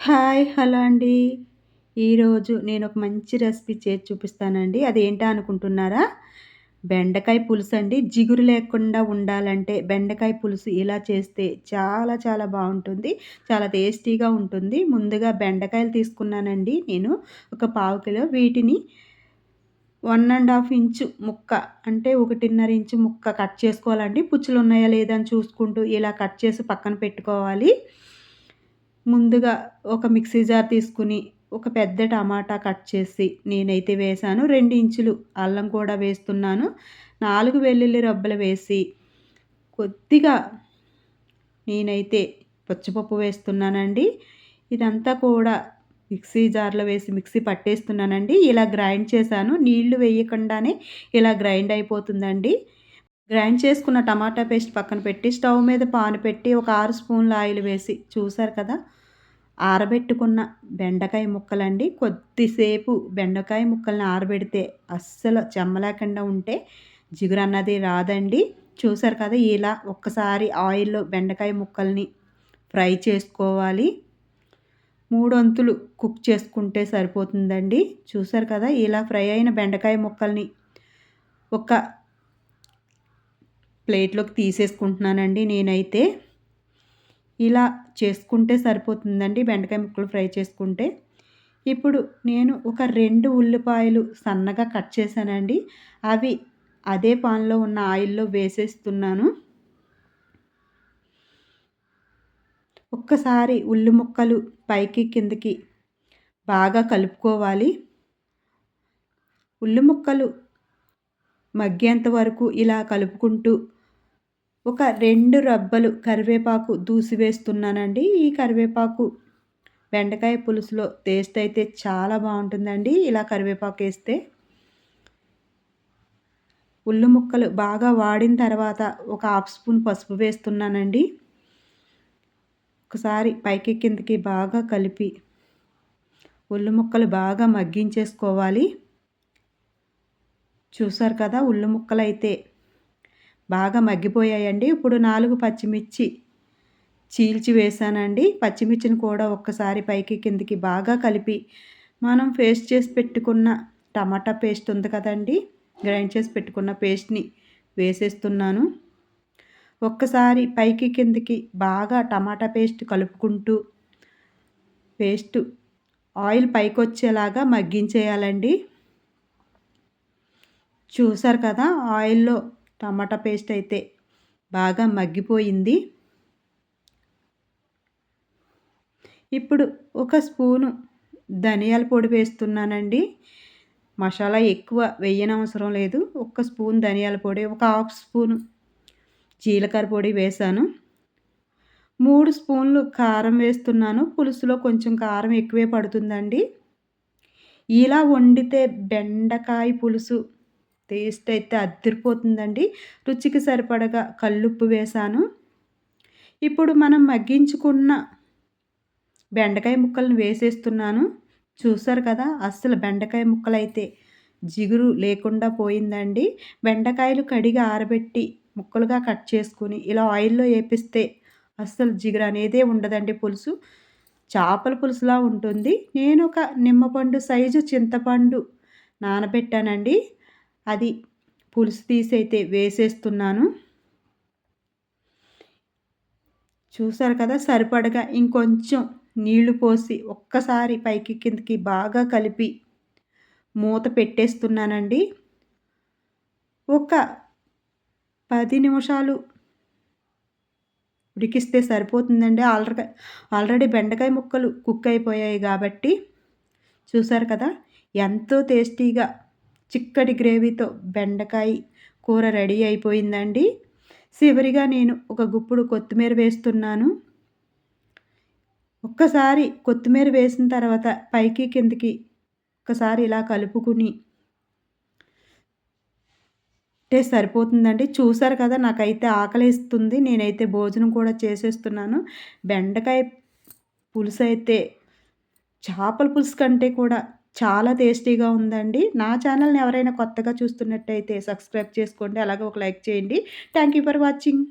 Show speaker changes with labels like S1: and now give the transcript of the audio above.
S1: Hi hello అండి. ఈరోజు నేను ఒక మంచి రెసిపీ చేసి చూపిస్తానండి. అది ఏంటా అనుకుంటున్నారా? బెండకాయ పులుసు అండి. జిగురు లేకుండా ఉండాలంటే బెండకాయ పులుసు ఇలా చేస్తే చాలా చాలా బాగుంటుంది. చాలా టేస్టీగా ఉంటుంది. ముందుగా బెండకాయలు తీసుకున్నానండి నేను. ఒక పావు కిలో. వీటిని వన్ అండ్ హాఫ్ ఇంచు ముక్క అంటే ఒకటిన్నర ఇంచు ముక్క కట్ చేసుకోవాలండి. పుచ్చులు ఉన్నాయా లేదా అని చూసుకుంటూ ఇలా కట్ చేసి పక్కన పెట్టుకోవాలి. ముందుగా ఒక మిక్సీ జార్ తీసుకుని ఒక పెద్ద టమాటా కట్ చేసి నేనైతే వేశాను. రెండు ఇంచులు అల్లం కూడా వేస్తున్నాను. నాలుగు వెల్లుల్లి రబ్బలు వేసి కొద్దిగా నేనైతే పచ్చిపప్పు వేస్తున్నానండి. ఇదంతా కూడా మిక్సీ జార్లో వేసి మిక్సీ పట్టేస్తున్నానండి. ఇలా గ్రైండ్ చేశాను. నీళ్ళు వేయకుండానే ఇలా గ్రైండ్ అయిపోతుందండి. గ్రైండ్ చేసుకున్న టమాటా పేస్ట్ పక్కన పెట్టి స్టవ్ మీద పాను పెట్టి ఒక ఆరు స్పూన్ల ఆయిల్ వేసి చూసారు కదా? ఆరబెట్టుకున్న బెండకాయ ముక్కలండి. కొద్దిసేపు బెండకాయ ముక్కల్ని ఆరబెడితే అస్సలు చెమ్మలేకుండా ఉంటే జిగురు అన్నది రాదండి. చూసారు కదా ఇలా ఒక్కసారి ఆయిల్లో బెండకాయ ముక్కల్ని ఫ్రై చేసుకోవాలి. మూడొంతులు కుక్ చేసుకుంటే సరిపోతుందండి. చూసారు కదా ఇలా ఫ్రై అయిన బెండకాయ ముక్కల్ని ఒక ప్లేట్లోకి తీసేసుకుంటున్నానండి నేనైతే. ఇలా చేసుకుంటే సరిపోతుందండి బెండకాయ ముక్కలు ఫ్రై చేసుకుంటే. ఇప్పుడు నేను ఒక రెండు ఉల్లిపాయలు సన్నగా కట్ చేశానండి. అవి అదే పాన్లో ఉన్న ఆయిల్లో వేసేస్తున్నాను. ఒక్కసారి ఉల్లి ముక్కలు పైకి కిందకి బాగా కలుపుకోవాలి. ఉల్లి ముక్కలు మగ్గేంత వరకు ఇలా కలుపుకుంటూ ఒక రెండు రబ్బలు కరివేపాకు దూసివేస్తున్నానండి. ఈ కరివేపాకు బెండకాయ పులుసులో టేస్ట్ అయితే చాలా బాగుంటుందండి. ఇలా కరివేపాకు వేస్తే ఉల్లి ముక్కలు బాగా వాడిన తర్వాత ఒక హాఫ్ స్పూన్ పసుపు వేస్తున్నానండి. ఒకసారి పైకి కిందకి బాగా కలిపి ఉల్లు ముక్కలు బాగా మగ్గించేసుకోవాలి. చూసారు కదా ఉల్లు ముక్కలు అయితే బాగా మగ్గిపోయాయండి. ఇప్పుడు నాలుగు పచ్చిమిర్చి చీల్చి వేసానండి. పచ్చిమిర్చిని కూడా ఒక్కసారి పైకి కిందికి బాగా కలిపి మనం పేస్ట్ చేసి పెట్టుకున్న టమాటా పేస్ట్ ఉంది కదండి. గ్రైండ్ చేసి పెట్టుకున్న పేస్ట్ని వేసేస్తున్నాను. ఒక్కసారి పైకి కిందికి బాగా టమాటా పేస్ట్ కలుపుకుంటూ పేస్ట్ ఆయిల్ పైకి వచ్చేలాగా మగ్గించేయాలండి. చూసారు కదా ఆయిల్లో టమాటా పేస్ట్ అయితే బాగా మగ్గిపోయింది. ఇప్పుడు ఒక స్పూను ధనియాల పొడి వేస్తున్నానండి. మసాలా ఎక్కువ వేయనవసరం లేదు. ఒక స్పూన్ ధనియాల పొడి ఒక హాఫ్ స్పూను జీలకర్ర పొడి వేసాను మూడు స్పూన్లు కారం వేస్తున్నాను. పులుసులో కొంచెం కారం ఎక్కువే పడుతుందండి. ఇలా వండితే బెండకాయ పులుసు టేస్ట్ అయితే అద్దరిపోతుందండి రుచికి సరిపడగా కల్లుప్పు వేసాను ఇప్పుడు మనం మగ్గించుకున్న బెండకాయ ముక్కలను వేసేస్తున్నాను. చూసారు కదా అస్సలు బెండకాయ ముక్కలు అయితే జిగురు లేకుండా పోయిందండి. బెండకాయలు కడిగి ఆరబెట్టి ముక్కలుగా కట్ చేసుకుని ఇలా ఆయిల్లో వేపిస్తే అస్సలు జిగురు అనేదే ఉండదండి పులుసు. చేపల పులుసులా ఉంటుంది. నేను ఒక నిమ్మపండు సైజు చింతపండు నానబెట్టానండి. అది పులుసు తీసి అయితే వేసేస్తున్నాను. చూసారు కదా సరిపడగా ఇంకొంచెం నీళ్ళు పోసి ఒక్కసారి పైకి కిందకి బాగా కలిపి మూత పెట్టేస్తున్నానండి. ఒక పది నిమిషాలు ఉడికిస్తే సరిపోతుందండి. ఆల్రెడీ ఆల్రెడీ బెండకాయ ముక్కలు కుక్ అయిపోయాయి కాబట్టి చూసారు కదా ఎంతో టేస్టీగా చిక్కటి గ్రేవీతో బెండకాయ కూర రెడీ అయిపోయిందండి. చివరిగా నేను ఒక గుప్పుడు కొత్తిమీర వేస్తున్నాను. ఒక్కసారి కొత్తిమీర వేసిన తర్వాత పైకి కిందకి ఒకసారి ఇలా కలుపుకుని అంటే సరిపోతుందండి. చూసారు కదా నాకైతే ఆకలిస్తుంది. నేనైతే భోజనం కూడా చేసేస్తున్నాను. బెండకాయ పులుసు అయితే చేపల పులుసు కంటే కూడా చాలా టేస్టీగా ఉందండి. నా ఛానల్ని ఎవరైనా కొత్తగా చూస్తున్నట్టయితే సబ్స్క్రైబ్ చేసుకోండి. అలాగే ఒక లైక్ చేయండి. Thank you for watching.